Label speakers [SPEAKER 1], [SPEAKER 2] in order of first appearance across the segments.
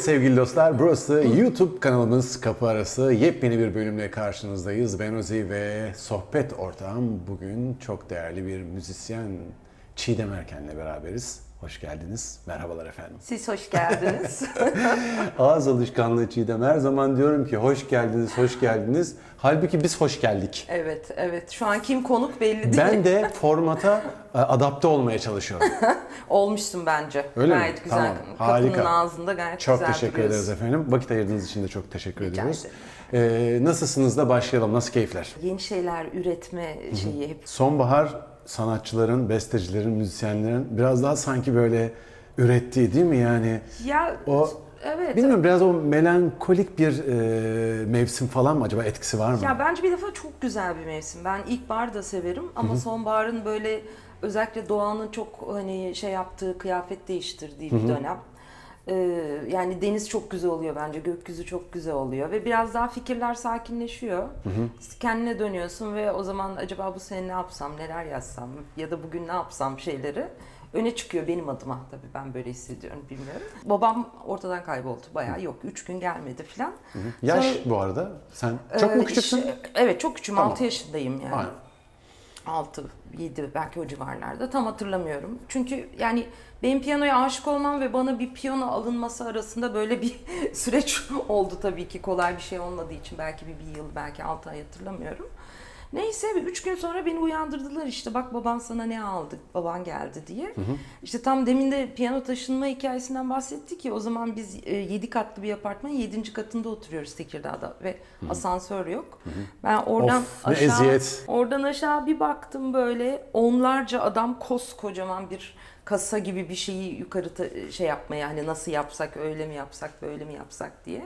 [SPEAKER 1] Evet sevgili dostlar, burası YouTube kanalımız Kapı Arası. Yepyeni bir bölümle karşınızdayız. Ben Ozi ve sohbet ortağım bugün çok değerli bir müzisyen Çiğdem Erken'le beraberiz. Hoş geldiniz. Merhabalar efendim.
[SPEAKER 2] Siz hoş geldiniz.
[SPEAKER 1] Ağız alışkanlığı Çiğdem. Her zaman diyorum ki hoş geldiniz, hoş geldiniz. Halbuki biz hoş geldik.
[SPEAKER 2] evet, evet. Şu an kim konuk belli değil.
[SPEAKER 1] Ben de formata e, adapte olmaya çalışıyorum.
[SPEAKER 2] Olmuşsun bence.
[SPEAKER 1] Öyle mi?
[SPEAKER 2] gayet güzel.
[SPEAKER 1] Tamam,
[SPEAKER 2] Kapının
[SPEAKER 1] harika.
[SPEAKER 2] ağzında gayet
[SPEAKER 1] Çok
[SPEAKER 2] güzel
[SPEAKER 1] teşekkür
[SPEAKER 2] duruyorsun.
[SPEAKER 1] ederiz efendim. Vakit ayırdığınız için de çok teşekkür
[SPEAKER 2] Rica
[SPEAKER 1] ediyoruz. Ee, nasılsınız da başlayalım. Nasıl keyifler?
[SPEAKER 2] Yeni şeyler üretme şeyi hep.
[SPEAKER 1] Sonbahar sanatçıların, bestecilerin, müzisyenlerin biraz daha sanki böyle ürettiği değil mi yani?
[SPEAKER 2] Ya
[SPEAKER 1] O
[SPEAKER 2] evet.
[SPEAKER 1] bilmiyorum biraz o melankolik bir e, mevsim falan mı acaba etkisi var mı?
[SPEAKER 2] Ya bence bir defa çok güzel bir mevsim. Ben ilkbaharı da severim ama sonbaharın böyle özellikle doğanın çok hani şey yaptığı, kıyafet değiştirdiği bir dönem. Ee, yani deniz çok güzel oluyor bence, gökyüzü çok güzel oluyor ve biraz daha fikirler sakinleşiyor. Kendine dönüyorsun ve o zaman acaba bu sene ne yapsam, neler yazsam ya da bugün ne yapsam şeyleri öne çıkıyor benim adıma. Tabii ben böyle hissediyorum, bilmiyorum. Babam ortadan kayboldu bayağı, yok üç gün gelmedi falan.
[SPEAKER 1] Yaş
[SPEAKER 2] Sonra-
[SPEAKER 1] bu arada. Sen çok mu
[SPEAKER 2] ee,
[SPEAKER 1] küçüksün?
[SPEAKER 2] şey- evet çok küçüğüm.
[SPEAKER 1] Tamam.
[SPEAKER 2] 6 yaşındayım yani.
[SPEAKER 1] Aynen.
[SPEAKER 2] 6, 7 belki o civarlarda. Tam hatırlamıyorum. Çünkü yani benim piyanoya aşık olmam ve bana bir piyano alınması arasında böyle bir süreç oldu tabii ki. Kolay bir şey olmadığı için belki bir, bir yıl, belki 6 ay hatırlamıyorum. Neyse bir üç gün sonra beni uyandırdılar işte bak baban sana ne aldı, baban geldi diye. İşte tam demin de piyano taşınma hikayesinden bahsettik ki o zaman biz 7 katlı bir apartmanın 7. katında oturuyoruz Tekirdağ'da ve asansör yok. Ben oradan
[SPEAKER 1] Of,
[SPEAKER 2] aşağı
[SPEAKER 1] eziyet.
[SPEAKER 2] oradan aşağı bir baktım böyle onlarca adam koskocaman bir kasa gibi bir şeyi yukarı ta- şey yapmaya hani nasıl yapsak öyle mi yapsak böyle mi yapsak diye.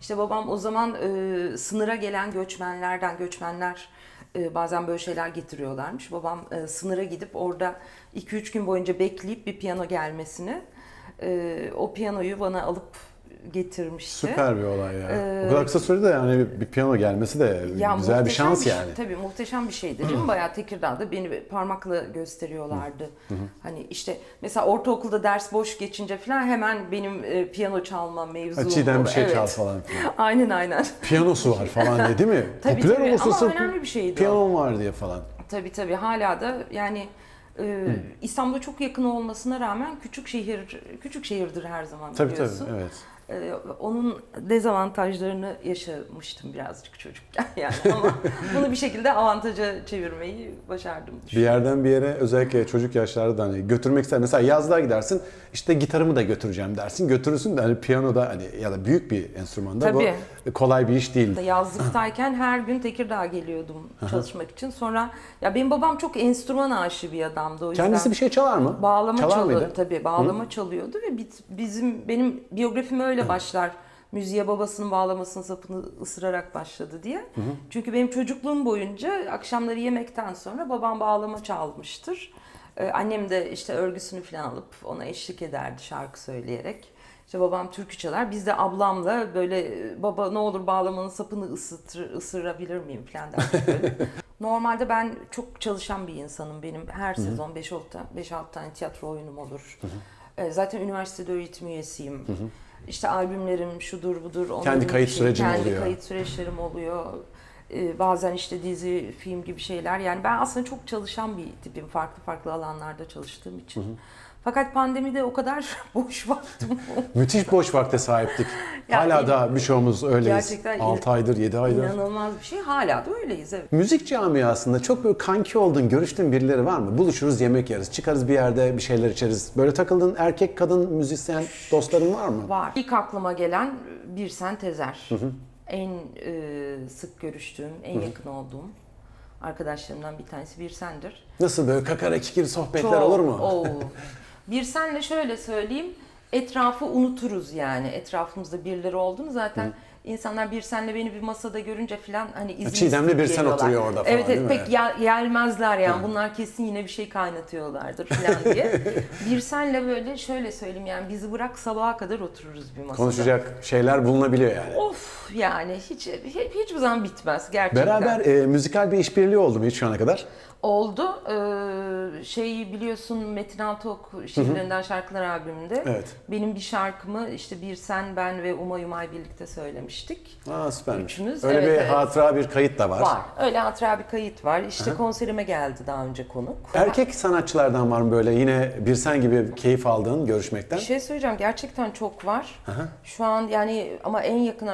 [SPEAKER 2] İşte babam o zaman e, sınıra gelen göçmenlerden göçmenler e, bazen böyle şeyler getiriyorlarmış. Babam e, sınıra gidip orada 2-3 gün boyunca bekleyip bir piyano gelmesini e, o piyanoyu bana alıp getirmişti.
[SPEAKER 1] Süper bir olay ya.
[SPEAKER 2] Ee,
[SPEAKER 1] o kadar kısa sürede yani bir piyano gelmesi de güzel bir şans
[SPEAKER 2] şey-
[SPEAKER 1] yani.
[SPEAKER 2] Tabii muhteşem bir şeydi. Canım bayağı Tekirdağ'da beni parmakla gösteriyorlardı. Hani işte mesela ortaokulda ders boş geçince falan hemen benim e, piyano çalma mevzum.
[SPEAKER 1] Açıdan bir şey
[SPEAKER 2] Evet.
[SPEAKER 1] çal falan filan.
[SPEAKER 2] Aynen aynen.
[SPEAKER 1] Piyanosu var falan diye değil mi?
[SPEAKER 2] Tabii,
[SPEAKER 1] Popüler
[SPEAKER 2] tabii.
[SPEAKER 1] olursa sırf
[SPEAKER 2] önemli bir şeydi o.
[SPEAKER 1] Piyanom var diye falan.
[SPEAKER 2] Tabii tabii hala da yani e, İstanbul'a çok yakın olmasına rağmen küçük şehir küçük şehirdir her zaman
[SPEAKER 1] Tabii
[SPEAKER 2] biliyorsun.
[SPEAKER 1] tabii evet.
[SPEAKER 2] Ee, onun dezavantajlarını yaşamıştım birazcık çocukken yani ama bunu bir şekilde avantaja çevirmeyi başardım.
[SPEAKER 1] Bir yerden bir yere özellikle çocuk yaşlarda da hani götürmek ister. Mesela yazlığa gidersin işte gitarımı da götüreceğim dersin. Götürürsün de hani piyanoda hani ya da büyük bir enstrümanda
[SPEAKER 2] Tabii.
[SPEAKER 1] bu kolay bir iş değil.
[SPEAKER 2] Yazlıktayken her gün Tekirdağ'a geliyordum çalışmak için. Sonra ya benim babam çok enstrüman aşığı bir adamdı o yüzden.
[SPEAKER 1] Kendisi bir şey çalar mı?
[SPEAKER 2] Bağlama
[SPEAKER 1] Çalar
[SPEAKER 2] çalıyordu
[SPEAKER 1] mıydı?
[SPEAKER 2] tabii bağlama çalıyordu ve biz- bizim benim biyografim öyle başlar. Müziğe babasının bağlamasının sapını ısırarak başladı diye. Çünkü benim çocukluğum boyunca akşamları yemekten sonra babam bağlama çalmıştır. Ee, annem de işte örgüsünü falan alıp ona eşlik ederdi şarkı söyleyerek. İşte babam türkü çalar. Biz de ablamla böyle baba ne olur bağlamanın sapını ısıtır, ısırabilir miyim falan derdik böyle. Normalde ben çok çalışan bir insanım. Benim her sezon 5-6 5-6 tane tiyatro oyunum olur. Ee, Zaten üniversitede öğretim üyesiyim. İşte albümlerim şudur budur. onların
[SPEAKER 1] Kendi kayıt
[SPEAKER 2] bir
[SPEAKER 1] sürecin
[SPEAKER 2] kendi
[SPEAKER 1] oluyor.
[SPEAKER 2] kayıt süreçlerim oluyor. Ee, bazen işte dizi, film gibi şeyler. Yani ben aslında çok çalışan bir tipim. Farklı farklı alanlarda çalıştığım için. Fakat pandemide o kadar boş vaktim.
[SPEAKER 1] Müthiş boş vakte sahiptik. Hala da birçoğumuz öyleyiz.
[SPEAKER 2] Gerçekten
[SPEAKER 1] 6 aydır, 7 aydır.
[SPEAKER 2] İnanılmaz bir şey. Hala da öyleyiz evet.
[SPEAKER 1] Müzik camiasında çok böyle kanki olduğun, görüştüğün birileri var mı? Buluşuruz, yemek yeriz, çıkarız bir yerde bir şeyler içeriz. Böyle takıldığın erkek, kadın müzisyen dostların var mı?
[SPEAKER 2] Var. İlk aklıma gelen bir sen Tezer. En e, sık görüştüğüm, en yakın olduğum arkadaşlarımdan bir tanesi bir sendir.
[SPEAKER 1] Nasıl böyle kakara kikir sohbetler
[SPEAKER 2] Çok-
[SPEAKER 1] olur mu?
[SPEAKER 2] Oo. Bir senle şöyle söyleyeyim. Etrafı unuturuz yani. Etrafımızda birileri oldu mu zaten insanlar bir senle beni bir masada görünce falan hani izin
[SPEAKER 1] Çiğdem'le bir sen
[SPEAKER 2] geliyorlar.
[SPEAKER 1] oturuyor orada falan,
[SPEAKER 2] Evet,
[SPEAKER 1] değil
[SPEAKER 2] evet
[SPEAKER 1] mi?
[SPEAKER 2] pek gel- gelmezler yani. Bunlar kesin yine bir şey kaynatıyorlardır falan diye. bir senle böyle şöyle söyleyeyim yani bizi bırak sabaha kadar otururuz bir masada.
[SPEAKER 1] Konuşacak şeyler bulunabiliyor yani.
[SPEAKER 2] Of yani hiç, hiç hiçbir zaman bitmez gerçekten.
[SPEAKER 1] Beraber e, müzikal bir işbirliği oldu mu hiç şu ana kadar?
[SPEAKER 2] Oldu. Ee, şeyi biliyorsun Metin Altok şiirlerinden şarkılar albümünde.
[SPEAKER 1] Evet.
[SPEAKER 2] Benim bir şarkımı işte bir sen ben ve Umay Umay birlikte söylemiştik.
[SPEAKER 1] Aa süpermiş.
[SPEAKER 2] Üçümüz,
[SPEAKER 1] Öyle
[SPEAKER 2] evet,
[SPEAKER 1] bir
[SPEAKER 2] evet.
[SPEAKER 1] hatıra bir kayıt da var.
[SPEAKER 2] Var. Öyle hatıra bir kayıt var. İşte konserime geldi daha önce konuk.
[SPEAKER 1] Erkek sanatçılardan var mı böyle yine bir sen gibi keyif aldığın görüşmekten?
[SPEAKER 2] Bir şey söyleyeceğim gerçekten çok var. Şu an yani ama en yakın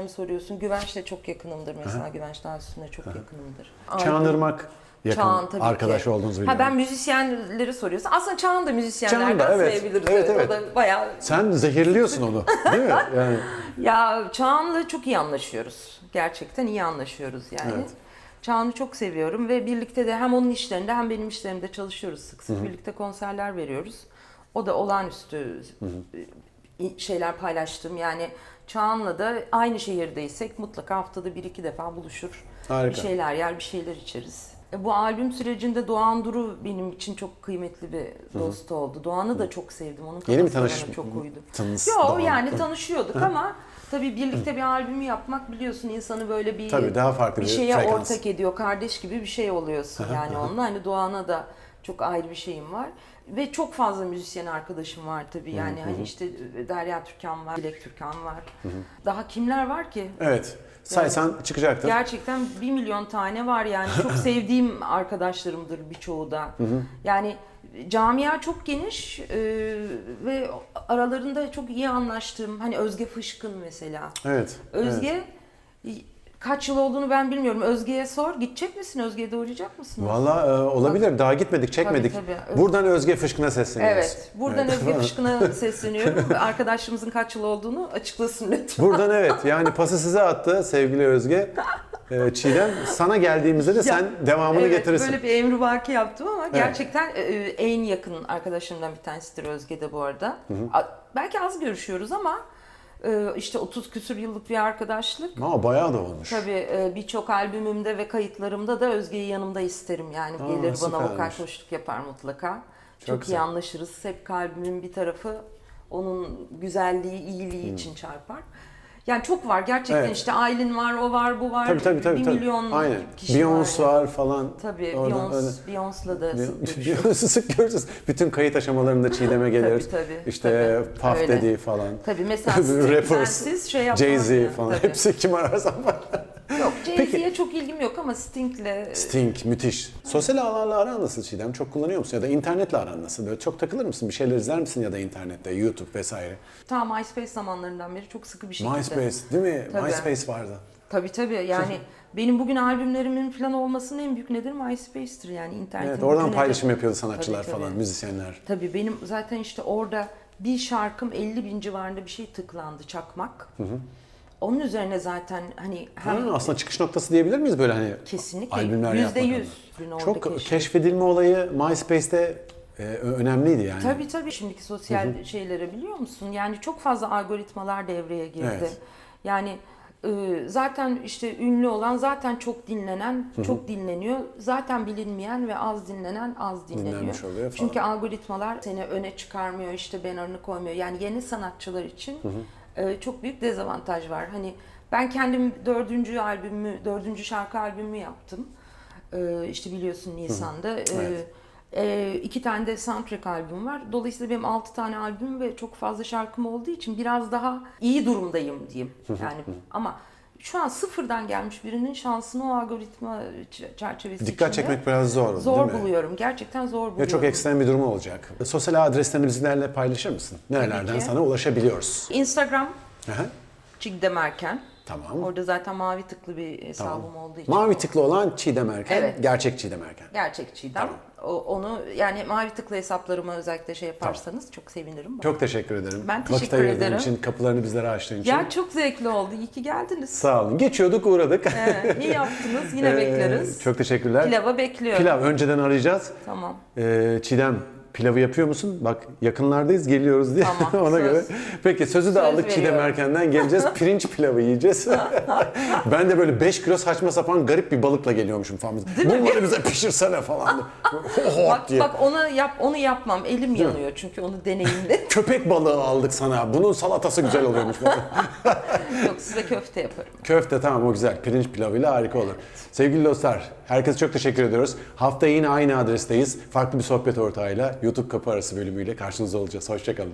[SPEAKER 2] arkadaşlarımı soruyorsun. Güvenç'le çok yakınımdır mesela. Güvenç daha üstüne çok yakınımdır.
[SPEAKER 1] Çağınırmak yakın
[SPEAKER 2] Çağan tabii
[SPEAKER 1] arkadaş
[SPEAKER 2] ki.
[SPEAKER 1] olduğunuzu
[SPEAKER 2] Ha
[SPEAKER 1] biliyorum.
[SPEAKER 2] ben müzisyenleri soruyorsun. Aslında Çağan da müzisyenlerden
[SPEAKER 1] Çağan da, evet.
[SPEAKER 2] sayabiliriz.
[SPEAKER 1] Evet,
[SPEAKER 2] Evet. O da bayağı
[SPEAKER 1] Sen zehirliyorsun onu değil mi? Yani
[SPEAKER 2] Ya Çağan'la çok iyi anlaşıyoruz. Gerçekten iyi anlaşıyoruz yani.
[SPEAKER 1] Evet.
[SPEAKER 2] Çağan'ı çok seviyorum ve birlikte de hem onun işlerinde hem benim işlerimde çalışıyoruz sık sık. Birlikte konserler veriyoruz. O da olağanüstü e, şeyler paylaştım. Yani Çağan'la da aynı şehirdeysek mutlaka haftada bir iki defa buluşur.
[SPEAKER 1] Harika.
[SPEAKER 2] Bir şeyler yer, bir şeyler içeriz. E, Bu albüm sürecinde Doğan Duru benim için çok kıymetli bir dost oldu. Doğan'ı da çok sevdim. Onun
[SPEAKER 1] Yeni mi tanış-
[SPEAKER 2] çok uydu.
[SPEAKER 1] Tanış-
[SPEAKER 2] Yok
[SPEAKER 1] Doğan.
[SPEAKER 2] yani tanışıyorduk ama tabii birlikte bir albümü yapmak biliyorsun insanı böyle bir
[SPEAKER 1] Tabii, daha farklı bir
[SPEAKER 2] şeye
[SPEAKER 1] frekans.
[SPEAKER 2] ortak ediyor. Kardeş gibi bir şey oluyorsun yani onunla. Hani Doğan'a da çok ayrı bir şeyim var. Ve çok fazla müzisyen arkadaşım var tabii. Yani hani işte Derya Türkan var, Dilek Türkan var. Daha kimler var ki?
[SPEAKER 1] evet. Saysan çıkacaktır.
[SPEAKER 2] Gerçekten bir milyon tane var yani. Çok sevdiğim arkadaşlarımdır birçoğu da. Yani camia çok geniş e, ve aralarında çok iyi anlaştığım hani Özge Fışkın mesela.
[SPEAKER 1] Evet.
[SPEAKER 2] Özge kaç yıl olduğunu ben bilmiyorum. Özge'ye sor. Gidecek misin? Özge'ye de uğrayacak mısın?
[SPEAKER 1] Valla e, olabilir. Daha gitmedik, çekmedik.
[SPEAKER 2] Tabii, tabii.
[SPEAKER 1] Buradan Özge Fışkın'a sesleniyoruz.
[SPEAKER 2] Evet. Buradan
[SPEAKER 1] Evet.
[SPEAKER 2] Özge Fışkın'a sesleniyorum. Arkadaşımızın kaç yıl olduğunu açıklasın lütfen.
[SPEAKER 1] Buradan evet. Yani pası size attı sevgili Özge. E, Çiğdem sana geldiğimizde de sen devamını
[SPEAKER 2] evet,
[SPEAKER 1] getirirsin.
[SPEAKER 2] Böyle bir emrivaki yaptım ama gerçekten e, e, en yakın arkadaşımdan bir tanesidir Özge de bu arada. A- Belki az görüşüyoruz ama işte 30 küsür yıllık bir arkadaşlık.
[SPEAKER 1] Ama bayağı da olmuş.
[SPEAKER 2] Tabii e, birçok albümümde ve kayıtlarımda da Özge'yi yanımda isterim. Yani
[SPEAKER 1] Aa,
[SPEAKER 2] gelir bana vokal koşluk yapar mutlaka. Çok,
[SPEAKER 1] güzel.
[SPEAKER 2] iyi anlaşırız. Hep kalbimin bir tarafı onun güzelliği, iyiliği için çarpar. Yani çok var gerçekten.
[SPEAKER 1] Evet.
[SPEAKER 2] işte Aylin var, o var, bu var.
[SPEAKER 1] Tabii tabii tabii.
[SPEAKER 2] bir
[SPEAKER 1] tabii.
[SPEAKER 2] milyon
[SPEAKER 1] Aynen.
[SPEAKER 2] kişi
[SPEAKER 1] Beyoncé
[SPEAKER 2] var.
[SPEAKER 1] var falan.
[SPEAKER 2] Tabii
[SPEAKER 1] Oradan öyle.
[SPEAKER 2] Beyoncé, Beyoncé'la da sık görüşüyoruz.
[SPEAKER 1] Beyoncé sık görürüz. Bütün kayıt aşamalarında Çiğdem'e gelir.
[SPEAKER 2] Tabii, tabii,
[SPEAKER 1] İşte
[SPEAKER 2] tabii.
[SPEAKER 1] Puff
[SPEAKER 2] Öyle.
[SPEAKER 1] Daddy falan.
[SPEAKER 2] Tabii mesela
[SPEAKER 1] Rappers,
[SPEAKER 2] Sting'densiz şey yapmaz.
[SPEAKER 1] Jay-Z
[SPEAKER 2] yani,
[SPEAKER 1] falan.
[SPEAKER 2] tabii.
[SPEAKER 1] Hepsi kim ararsan var. Peki.
[SPEAKER 2] Çok ilgim yok ama Sting'le
[SPEAKER 1] Sting müthiş. Sosyal ağlarla aran nasıl Çiğdem? Çok kullanıyor musun? Ya da internetle aran nasıl? Böyle çok takılır mısın? Bir şeyler izler misin ya da internette, YouTube vesaire?
[SPEAKER 2] ta MySpace zamanlarından beri çok sıkı bir şekilde.
[SPEAKER 1] MySpace değil mi?
[SPEAKER 2] Tabii.
[SPEAKER 1] MySpace vardı.
[SPEAKER 2] Tabii tabii yani benim bugün albümlerimin falan olmasının en büyük nedeni MySpace'tir yani internetin.
[SPEAKER 1] Evet, oradan paylaşım
[SPEAKER 2] de-
[SPEAKER 1] yapıyordu sanatçılar
[SPEAKER 2] Tabii, tabii.
[SPEAKER 1] falan, müzisyenler.
[SPEAKER 2] Tabii benim zaten işte orada bir şarkım 50 bin civarında bir şey tıklandı çakmak. Onun üzerine zaten hani hem
[SPEAKER 1] Ha, aslında çıkış noktası diyebilir miyiz böyle hani
[SPEAKER 2] kesinlikle
[SPEAKER 1] albümler
[SPEAKER 2] yüzde yüz
[SPEAKER 1] Çok
[SPEAKER 2] keşfettim.
[SPEAKER 1] keşfedilme olayı MySpace'te e, önemliydi yani.
[SPEAKER 2] Tabii tabii şimdiki sosyal şeylere biliyor musun? Yani çok fazla algoritmalar devreye girdi.
[SPEAKER 1] Evet.
[SPEAKER 2] Yani e, zaten işte ünlü olan zaten çok dinlenen, çok dinleniyor. Zaten bilinmeyen ve az dinlenen az dinleniyor. Çünkü algoritmalar seni öne çıkarmıyor, işte bannerını koymuyor. Yani yeni sanatçılar için e, çok büyük dezavantaj var. Hani ben kendim dördüncü albümü, dördüncü şarkı albümü yaptım. E, işte biliyorsun Nisan'da. E,
[SPEAKER 1] Evet.
[SPEAKER 2] ee, iki tane de soundtrack albüm var. Dolayısıyla benim altı tane albüm ve çok fazla şarkım olduğu için biraz daha iyi durumdayım diyeyim. Yani ama şu an sıfırdan gelmiş birinin şansını o algoritma çerçevesi
[SPEAKER 1] Dikkat
[SPEAKER 2] içinde
[SPEAKER 1] çekmek biraz zor,
[SPEAKER 2] zor
[SPEAKER 1] değil mi?
[SPEAKER 2] buluyorum. Gerçekten zor buluyorum.
[SPEAKER 1] Ya çok ekstrem bir durum olacak. Sosyal adreslerini bizlerle paylaşır mısın? Nerelerden
[SPEAKER 2] ki.
[SPEAKER 1] sana ulaşabiliyoruz?
[SPEAKER 2] Instagram
[SPEAKER 1] Aha,
[SPEAKER 2] Çigdem Erken.
[SPEAKER 1] Tamam.
[SPEAKER 2] Orada zaten mavi tıklı bir hesabım
[SPEAKER 1] Tamam.
[SPEAKER 2] olduğu için.
[SPEAKER 1] Mavi tıklı olan Çiğdem Erken,
[SPEAKER 2] Evet.
[SPEAKER 1] gerçek Çiğdem Erken.
[SPEAKER 2] Gerçek Çiğdem. O, onu yani mavi tıklı hesaplarıma özellikle şey yaparsanız çok sevinirim.
[SPEAKER 1] Çok teşekkür ederim.
[SPEAKER 2] Ben
[SPEAKER 1] Vakit
[SPEAKER 2] teşekkür
[SPEAKER 1] ayırdığın
[SPEAKER 2] ederim.
[SPEAKER 1] için, kapılarını bizlere açtığın için.
[SPEAKER 2] Ya çok zevkli oldu. İyi ki geldiniz.
[SPEAKER 1] Sağ olun. Geçiyorduk, uğradık.
[SPEAKER 2] Ee, iyi yaptınız. Yine
[SPEAKER 1] Ee,
[SPEAKER 2] bekleriz.
[SPEAKER 1] Çok teşekkürler.
[SPEAKER 2] Pilava bekliyorum.
[SPEAKER 1] Pilav önceden arayacağız.
[SPEAKER 2] Tamam.
[SPEAKER 1] Ee, Çiğdem pilavı yapıyor musun? Bak yakınlardayız geliyoruz diye
[SPEAKER 2] Tamam,
[SPEAKER 1] ona
[SPEAKER 2] söz.
[SPEAKER 1] göre. Peki sözü de
[SPEAKER 2] Söz
[SPEAKER 1] aldık Çiğdem
[SPEAKER 2] veriyorum.
[SPEAKER 1] Erken'den geleceğiz. Pirinç pilavı yiyeceğiz. ben de böyle 5 kilo saçma sapan garip bir balıkla geliyormuşum falan. Bunları bize pişirsene falan. Hop
[SPEAKER 2] Bak
[SPEAKER 1] diye.
[SPEAKER 2] bak onu yap onu yapmam. Elim yanıyor çünkü onu deneyimle.
[SPEAKER 1] Köpek balığı aldık sana. Bunun salatası güzel oluyormuş.
[SPEAKER 2] Yok size köfte yaparım.
[SPEAKER 1] Köfte tamam o güzel. Pirinç pilavıyla harika olur. Sevgili dostlar, herkese çok teşekkür ediyoruz. Hafta yine aynı adresteyiz. Farklı bir sohbet ortağıyla YouTube Kapı Arası bölümüyle karşınızda olacağız. Hoşçakalın.